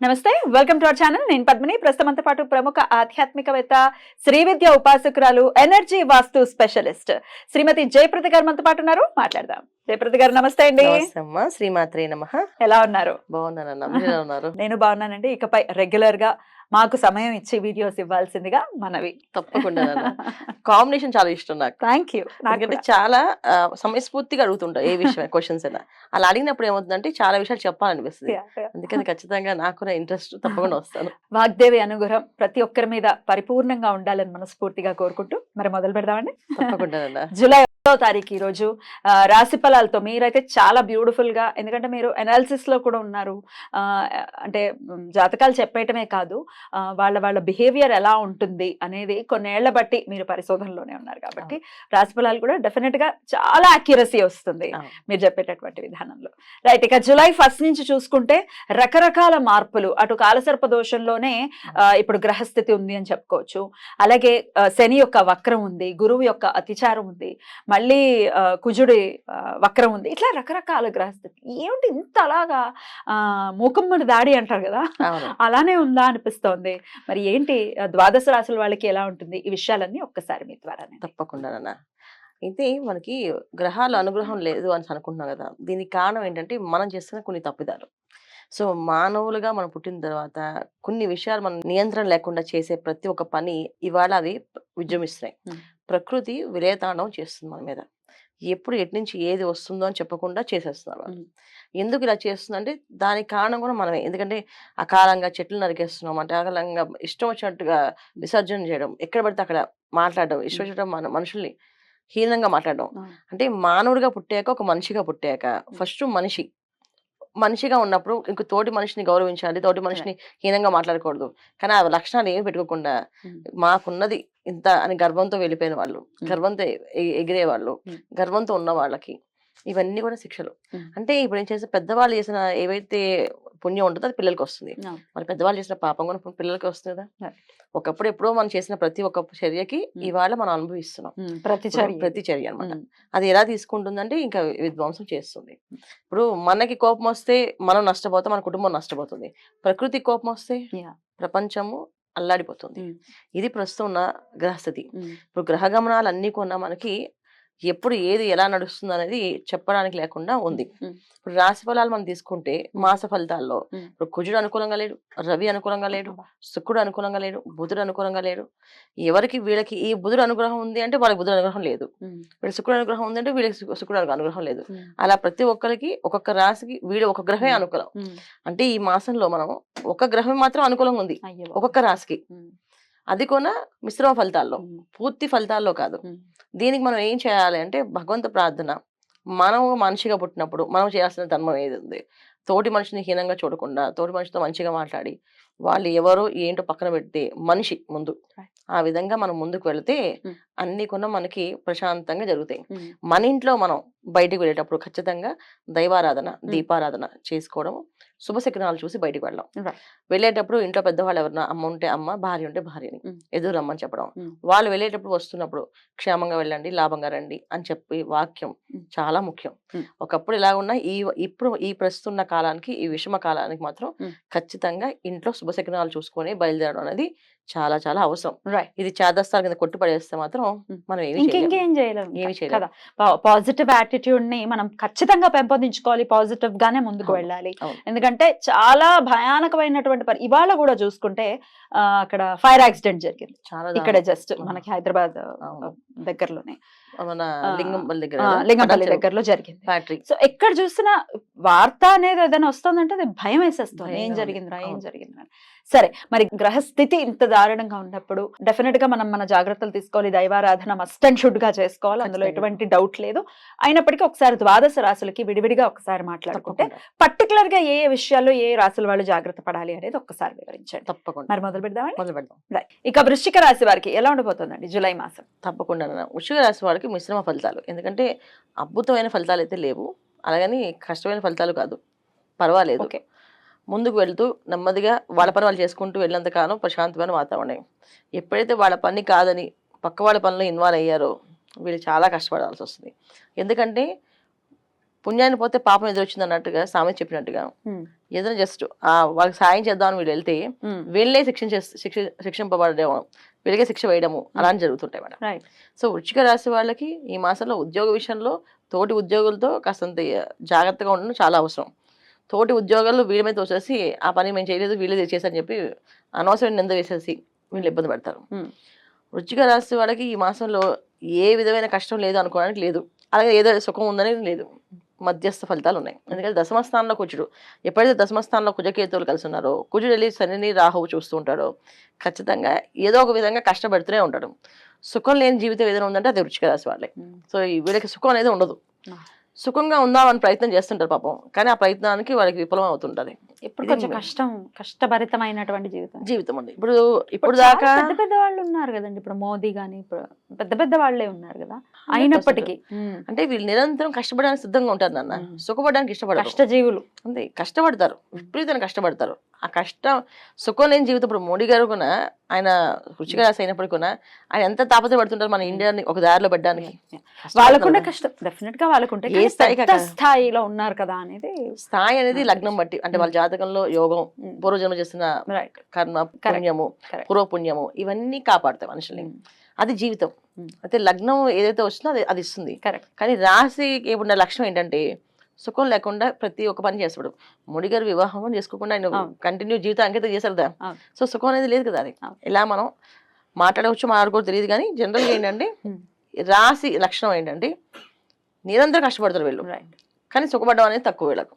నమస్తే welcome to our channel నేను పద్మిని. ప్రస్తుతంతో పాటు ప్రముఖ ఆధ్యాత్మికవేత్త శ్రీ విద్య ఉపాసకురాలు ఎనర్జీ వాస్తు స్పెషలిస్ట్ శ్రీమతి జయప్రద గారు మనతో పాటు ఉన్నారు. మాట్లాడదాం. జయప్రద గారు నమస్తే అండి. శ్రీమాత్రే నమ. ఎలా ఉన్నారు? ఉన్నారు? నేను బాగున్నానండి. ఇకపై రెగ్యులర్గా మాకు సమయం ఇచ్చి వీడియోస్ ఇవ్వాల్సిందిగా మనవి. తప్పకుండా కాంబినేషన్ చాలా ఇష్టం నాకు. Thank you. ఎందుకంటే చాలా సమయస్ఫూర్తిగా అడుగుతుంటా ఏ విషయం క్వశ్చన్స్ అయినా. అలా అడిగినప్పుడు ఏమవుతుందంటే చాలా విషయాలు చెప్పాలనిపిస్తుంది. అందుకని ఖచ్చితంగా నాకు కూడా ఇంట్రెస్ట్ తప్పకుండా వస్తాను. వాగ్దేవి అనుగ్రహం ప్రతి ఒక్కరి మీద పరిపూర్ణంగా ఉండాలని మనస్ఫూర్తిగా కోరుకుంటూ మరి మొదలు పెడదామండి. తప్పకుండా జూలై ఒకటో తారీఖు ఈ రోజు ఆ, రాశి ఫలాలతో మీరైతే చాలా బ్యూటిఫుల్గా ఎందుకంటే మీరు అనాలిసిస్లో కూడా ఉన్నారు. అంటే జాతకాలు చెప్పేయటమే కాదు వాళ్ళ వాళ్ళ బిహేవియర్ ఎలా ఉంటుంది అనేది కొన్నేళ్ళ బట్టి మీరు పరిశోధనలోనే ఉన్నారు కాబట్టి రాశి ఫలాలు కూడా డెఫినెట్గా చాలా అక్యురసీ వస్తుంది. మీరు చెప్పేటటువంటి విధానంలో. రైట్ ఇక జూలై ఫస్ట్ నుంచి చూసుకుంటే రకరకాల మార్పులు అటు కాలసర్ప దోషంలోనే ఇప్పుడు గ్రహస్థితి ఉంది అని చెప్పుకోవచ్చు. అలాగే శని యొక్క వక్రం ఉంది గురువు యొక్క అతిచారం ఉంది మళ్ళీ కుజుడి వక్రం ఉంది. ఇట్లా రకరకాల గ్రహస్థితి. ఏమిటి ఇంత అలాగా మూకమ్మడి దాడి అంటారు కదా? అలానే ఉందా అనిపిస్తోంది. మరి ఏంటి ద్వాదశ రాశుల వాళ్ళకి ఎలా ఉంటుంది? ఈ విషయాలన్నీ ఒక్కసారి మీ ద్వారా తప్పకుండా అయితే మనకి గ్రహాల అనుగ్రహం లేదు అని అనుకుంటున్నాం కదా? దీనికి కారణం ఏంటంటే మనం చేస్తున్న కొన్ని తప్పిదాలు. సో మానవులుగా మనం పుట్టిన తర్వాత కొన్ని విషయాలు మనం నియంత్రణ లేకుండా చేసే ప్రతి ఒక్క పని ఇవాళ అవి విజృంభిస్తున్నాయి. ప్రకృతి విలేతాండవం చేస్తుంది మన మీద. ఎప్పుడు ఎటు నుంచి ఏది వస్తుందో అని చెప్పకుండా చేసేస్తున్నారు. ఎందుకు ఇలా చేస్తుందంటే దానికి కారణం కూడా మనమే. ఎందుకంటే అకాలంగా చెట్లు నరికేస్తున్నాం అంటే అకాలంగా ఇష్టం వచ్చినట్టుగా విసర్జన చేయడం ఎక్కడ పడితే అక్కడ మాట్లాడడం ఇష్టం వచ్చినట్టు మన మనుషుల్ని హీనంగా మాట్లాడడం. అంటే మానవుడిగా పుట్టాక ఒక మనిషిగా పుట్టాక ఫస్ట్ మనిషి. మనిషిగా ఉన్నప్పుడు ఇంక తోటి మనిషిని గౌరవించాలి తోటి మనిషిని హీనంగా మాట్లాడకూడదు కానీ ఆ లక్షణాలు ఏమి పెట్టుకోకుండా. మాకున్నది ఇంత అని గర్వంతో వెళ్ళిపోయిన వాళ్ళు గర్వంతో ఎగిరే వాళ్ళు. గర్వంతో ఉన్న వాళ్ళకి ఇవన్నీ కూడా శిక్షలు. అంటే ఇప్పుడు ఏం చేస్తే పెద్దవాళ్ళు చేసిన ఏవైతే పుణ్యం ఉంటుందో అది పిల్లలకి వస్తుంది. మరి పెద్దవాళ్ళు చేసిన పాపం కూడా పిల్లలకి వస్తుంది. ఒకప్పుడు ఎప్పుడో మనం చేసిన ప్రతి ఒక్క చర్యకి. ఇవాళ మనం అనుభవిస్తున్నాం. ప్రతి ఇప్పుడు ప్రతి చర్య అన్నమాట. అది ఎలా తీసుకుంటుందంటే ఇంకా విధ్వంసం చేస్తుంది. ఇప్పుడు మనకి కోపం వస్తే మనం నష్టపోతాం మన కుటుంబం నష్టపోతుంది. ప్రకృతి కోపం వస్తే. ప్రపంచము అల్లాడిపోతుంది. ఇది ప్రస్తుతం ఉన్న గ్రహస్థితి. ఇప్పుడు గ్రహ గమనాలు అన్ని కొన్నా మనకి ఎప్పుడు ఏది ఎలా నడుస్తుంది అనేది చెప్పడానికి లేకుండా ఉంది. ఇప్పుడు రాశి ఫలాలు మనం తీసుకుంటే మాస ఫలితాల్లో. ఇప్పుడు కుజుడు అనుకూలంగా లేడు రవి అనుకూలంగా లేడు శుక్రుడు అనుకూలంగా లేడు బుధుడు అనుకూలంగా లేడు. ఎవరికి వీళ్ళకి ఈ బుధుడు అనుగ్రహం ఉంది అంటే వాళ్ళకి బుధుడు అనుగ్రహం లేదు. వీళ్ళకి శుక్రుడు అనుగ్రహం ఉంది అంటే వీళ్ళకి శుక్రుడు అనుగ్రహం లేదు. అలా ప్రతి ఒక్కరికి ఒక్కొక్క రాశికి వీడు ఒక గ్రహమే. అనుకూలం. అంటే ఈ మాసంలో మనం ఒక గ్రహం మాత్రం అనుకూలంగా ఉంది. ఒక్కొక్క రాశికి. అది కూడా మిశ్రమ ఫలితాల్లో పూర్తి ఫలితాల్లో కాదు. దీనికి మనం ఏం చేయాలి అంటే భగవంత ప్రార్థన. మనం మనిషిగా పుట్టినప్పుడు మనం చేయాల్సిన ధర్మం ఏది ఉంది? తోటి మనిషిని హీనంగా చూడకుండా తోటి మనిషితో మంచిగా మాట్లాడి వాళ్ళు ఎవరో ఏంటో పక్కన పెడితే మనిషి ముందు. ఆ విధంగా మనం ముందుకు వెళితే Mm. అన్ని కూడా మనకి ప్రశాంతంగా జరుగుతాయి మన ఇంట్లో మనం బయటికి వెళ్ళేటప్పుడు ఖచ్చితంగా దైవారాధన దీపారాధన చేసుకోవడం శుభశకనాలు చూసి బయటికి వెళ్ళడం. వెళ్ళేటప్పుడు ఇంట్లో పెద్దవాళ్ళు ఎవరన్నా అమ్మ ఉంటే అమ్మ భార్య ఉంటే భార్యని. ఎదురు రమ్మని చెప్పడం. వాళ్ళు వెళ్ళేటప్పుడు వస్తున్నప్పుడు క్షేమంగా వెళ్ళండి లాభంగా రండి అని చెప్పి వాక్యం. చాలా ముఖ్యం. ఒకప్పుడు ఇలా ఉన్న ఈ ఇప్పుడు ఈ ప్రస్తున్న కాలానికి ఈ విషమ కాలానికి మాత్రం. ఖచ్చితంగా ఇంట్లో శుభశకనాలు చూసుకొని బయలుదేరడం అనేది చాలా చాలా అవసరం రైట్ ఇది చేదస్తాల కింద కొట్టి పడేస్తే మాత్రం. మనం. ఇంకేం చేయలేము ఏమీ చేయలేం. కదా పాజిటివ్ యాటిట్యూడ్ని మనం ఖచ్చితంగా పెంపొందించుకోవాలి పాజిటివ్ గానే ముందుకు వెళ్ళాలి. ఎందుకంటే చాలా భయానకమైనటువంటి పరి ఇవాళ కూడా చూసుకుంటే అక్కడ ఫైర్ యాక్సిడెంట్ జరిగింది చాలా ఇక్కడ జస్ట్. మనకి హైదరాబాద్. దగ్గరలోనే. మన లింగంపల్లి దగ్గర లింగంపల్లి దగ్గరలో జరిగింది ఫ్యాక్టరీ సో ఎక్కడ చూసినా వార్త అనేది ఏదైనా వస్తుందంటే అది భయం వేసేస్తుంది ఏం. జరిగిందిరా ఏం. జరిగిందిరా. సరే మరి గ్రహస్థితి ఇంత దారుణంగా ఉన్నప్పుడు డెఫినెట్గా మనం మన జాగ్రత్తలు తీసుకోవాలి దైవారాధన మస్ట్ అండ్ షుడ్గా చేసుకోవాలి అందులో. ఎటువంటి డౌట్ లేదు. అయినప్పటికీ ఒకసారి ద్వాదశ రాశులకి విడివిడిగా ఒకసారి మాట్లాడుకుంటే పర్టికులర్గా ఏ ఏ విషయాల్లో ఏ రాశుల వాళ్ళు జాగ్రత్త పడాలి అనేది ఒక్కసారి వివరించండి. తప్పకుండా. మరి మొదలు పెడదామండి? మొదలు పెడదాం. ఇక వృశ్చిక రాశి వారికి ఎలా ఉండబోతుందండి జూలై మాసం? తప్పకుండా వృషిక రాశి వారికి మిశ్రమ ఫలితాలు. ఎందుకంటే అద్భుతమైన ఫలితాలు అయితే లేవు. అలాగని కష్టమైన ఫలితాలు కాదు. పర్వాలేదు. ఓకే. ముందుకు వెళ్తూ నెమ్మదిగా వాళ్ళ పని వాళ్ళు చేసుకుంటూ వెళ్ళినంత కాలం ప్రశాంతమైన వాతావరణం. ఎప్పుడైతే వాళ్ళ పని కాదని పక్క వాళ్ళ పనిలో ఇన్వాల్వ్ అయ్యారో వీళ్ళు చాలా కష్టపడాల్సి వస్తుంది. ఎందుకంటే పుణ్యాన్ని పోతే పాపం ఎదురొచ్చింది అన్నట్టుగా సామెత చెప్పినట్టుగా ఏదైనా జస్ట్ వాళ్ళకి సాయం చేద్దామని వీళ్ళు వెళ్తే వీళ్ళే శిక్షణ శిక్ష శిక్షింపబడము వీళ్ళకే శిక్ష వేయడము అలాంటి జరుగుతుంటాయి మేడం. సో వృచ్చిక రాశి వాళ్ళకి ఈ మాసంలో ఉద్యోగ విషయంలో తోటి ఉద్యోగులతో కాస్తంత జాగ్రత్తగా ఉండడం చాలా అవసరం. తోటి ఉద్యోగాలు వీళ్ళ మీద వచ్చేసి ఆ పని మేము చేయలేదు వీళ్ళే చేశారని చెప్పి అనవసరమైన నింద వేసేసి వీళ్ళు ఇబ్బంది పడతారు. వృచ్చిక రాశి వాళ్ళకి ఈ మాసంలో ఏ విధమైన కష్టం లేదు అనుకోవడానికి లేదు. అలాగే ఏదో సుఖం ఉందని లేదు. మధ్యస్థ ఫలితాలు ఉన్నాయి. ఎందుకంటే దశమ స్థానంలో కుజుడు ఎప్పుడైతే దశమ స్థానంలో కుజకేతువులు కలిసి ఉన్నారో కుజుడు వెళ్ళి శనిని రాహువు చూస్తూ ఉంటాడో. ఖచ్చితంగా ఏదో ఒక విధంగా కష్టపడుతూనే ఉంటాడు. సుఖం లేని జీవితం ఏదైనా ఉందంటే అది వృచ్చిక రాశి వాళ్ళే. సో ఈ వీళ్ళకి సుఖం అనేది ఉండదు. సుఖంగా ఉందామని ప్రయత్నం చేస్తుంటారు పాపం. కానీ ఆ ప్రయత్నానికి వాళ్ళకి విఫలం అవుతుంటది ఇప్పుడు కొంచెం కష్టం కష్టభరితమైనటువంటి జీవితం. జీవితం ఉంది ఇప్పుడు ఇప్పుడు దాకా పెద్ద పెద్ద వాళ్ళు ఉన్నారు కదండి. ఇప్పుడు మోదీ గాని ఇప్పుడు పెద్ద పెద్ద వాళ్ళే ఉన్నారు కదా. అయినప్పటికీ. అంటే వీళ్ళు నిరంతరం కష్టపడడానికి సిద్ధంగా ఉంటారు నాన్న. సుఖపడడానికి ఇష్టపడరు. కష్టజీవులు. అంతే. కష్టపడతారు. విపరీతంగా కష్టపడతారు. ఆ కష్టం సుఖం లేని జీవితం. ఇప్పుడు మోడీ గారు కూడా ఆయన రుచిగా రాసి అయినప్పటికీ కూడా ఆయన ఎంత తాపత్రపడుతుంటారు మన ఇండియాని ఒక దారిలో పెట్టడానికి. కష్టపడుతున్నారు. కష్టం. డెఫినెట్గా వాళ్ళకుంటే ఏ స్థాయిలో ఉన్నారు కదా అనేది స్థాయి అనేది. లగ్నం బట్టి అంటే వాళ్ళ జాతకంలో యోగం పూర్వజన్మ చేసిన కర్మ పుణ్యము. పూర్వపుణ్యము ఇవన్నీ కాపాడతాయి మనుషుల్ని అది జీవితం Mm. అయితే లగ్నం ఏదైతే వస్తుందో అది అది ఇస్తుంది కరెక్ట్ కానీ రాశికి ఉన్న లక్ష్యం ఏంటంటే సుఖం లేకుండా ప్రతి ఒక్క పని చేస్తాడు ముడి గారు వివాహం కూడా చేసుకోకుండా ఆయన. కంటిన్యూ జీవితం అంకితం చేశారు కదా. సో సుఖం అనేది లేదు కదా అది. ఇలా మనం మాట్లాడవచ్చు మాట్లాడుకోవచ్చు తెలియదు కానీ జనరల్గా ఏంటంటే Mm. రాశి లక్షణం ఏంటంటే నిరంతరం కష్టపడతారు వీళ్ళు కానీ సుఖపడడం అనేది తక్కువ వీళ్ళకు.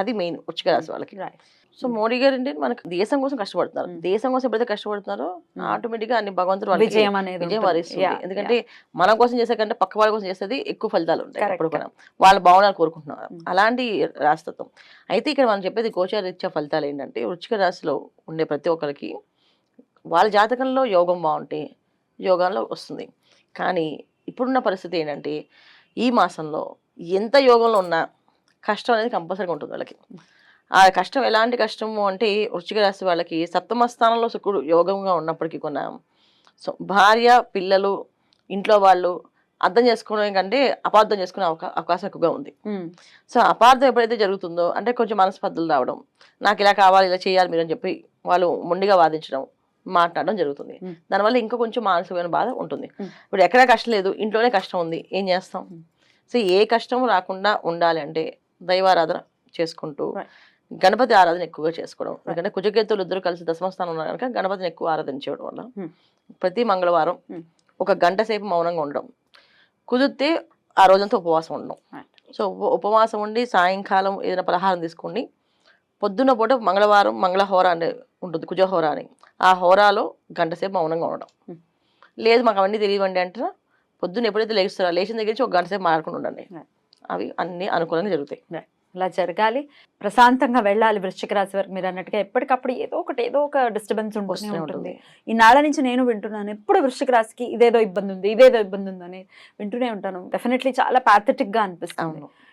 అది మెయిన్ ఉచ్చిక రాశి వాళ్ళకి. రైట్ సో మోడీ గారు అంటే మనకు దేశం కోసం కష్టపడుతున్నారు. Mm. దేశం కోసం ఎప్పుడైతే కష్టపడుతున్నారో. ఆటోమేటిక్గా అన్ని భగవంతుడు వాళ్ళకి విజయం అనేది. వరిస్తుంది. ఎందుకంటే మన కోసం చేసే కంటే పక్క వాళ్ళ కోసం చేసేది ఎక్కువ ఫలితాలు ఉంటాయి అప్పుడు కూడా. వాళ్ళ భావనలు కోరుకుంటున్నారు. అలాంటి రాశితత్వం అయితే ఇక్కడ మనం చెప్పేది గోచార రీత్యా ఫలితాలు ఏంటంటే వృచ్చిక రాశిలో ఉండే ప్రతి ఒక్కరికి వాళ్ళ జాతకంలో యోగం బాగుంటే యోగంలో వస్తుంది. కానీ ఇప్పుడున్న పరిస్థితి ఏంటంటే ఈ మాసంలో ఎంత యోగంలో ఉన్నా కష్టం అనేది కంపల్సరీగా ఉంటుంది వాళ్ళకి ఆ కష్టం ఎలాంటి కష్టము అంటే వృచ్చిక రాశి వాళ్ళకి సప్తమ స్థానంలో శుక్రుడు యోగంగా ఉన్నప్పటికీ కొన్న సో భార్య పిల్లలు ఇంట్లో వాళ్ళు అర్థం చేసుకోవడం కంటే అపార్థం చేసుకునే అవకా అవకాశం ఎక్కువగా ఉంది సో అపార్థం ఎప్పుడైతే జరుగుతుందో అంటే కొంచెం మనస్పర్ధలు రావడం నాకు ఇలా కావాలి ఇలా చేయాలి మీరు అని చెప్పి వాళ్ళు మొండిగా వాదించడం మాట్లాడడం జరుగుతుంది. దానివల్ల ఇంకా కొంచెం మానసికమైన బాధ ఉంటుంది. ఇప్పుడు ఎక్కడ కష్టం లేదు ఇంట్లోనే కష్టం ఉంది ఏం చేస్తాం. సో ఏ కష్టం రాకుండా ఉండాలి అంటే దైవారాధన చేసుకుంటూ. గణపతి ఆరాధన ఎక్కువగా చేసుకోవడం ఎందుకంటే కుజకేతులు ఇద్దరు కలిసి దశమస్థానం ఉన్నారు కనుక గణపతిని ఎక్కువ ఆరాధించడం వల్ల Hmm. ప్రతి మంగళవారం Hmm. ఒక గంట సేపు మౌనంగా ఉండడం కుదిరితే ఆ రోజంతా ఉపవాసం ఉండడం. సో ఉప- ఉపవాసం ఉండి సాయంకాలం ఏదైనా పలహారం తీసుకోండి పొద్దున్న పూట మంగళవారం మంగళహోర అని ఉంటుంది కుజహోర అని ఆ హోరాలో గంట సేపు మౌనంగా ఉండడం Hmm. లేదు మాకు అవన్నీ తెలియవండి అంటే పొద్దున్న ఎప్పుడైతే లేస్తారో లేచిన దగ్గర నుంచి ఒక గంట సేపు మాట్లాడుకుని ఉండండి. అవి అన్ని అనుకూలంగా జరుగుతాయి. ఇలా జరగాలి. ప్రశాంతంగా వెళ్ళాలి వృశ్చిక రాశి వరకు. మీరు అన్నట్టుగా ఎప్పటికప్పుడు ఏదో ఒకటి ఏదో ఒక డిస్టర్బెన్స్ ఉంటుంది. ఉంటుంది. ఈ నాళ్ళ నుంచి నేను వింటున్నాను. ఎప్పుడు వృశ్చిక రాశికి ఇదేదో ఇబ్బంది ఉంది ఇదేదో ఇబ్బంది ఉందని వింటూనే ఉంటాను. డెఫినెట్లీ చాలా pathetic గా అనిపిస్తుంది.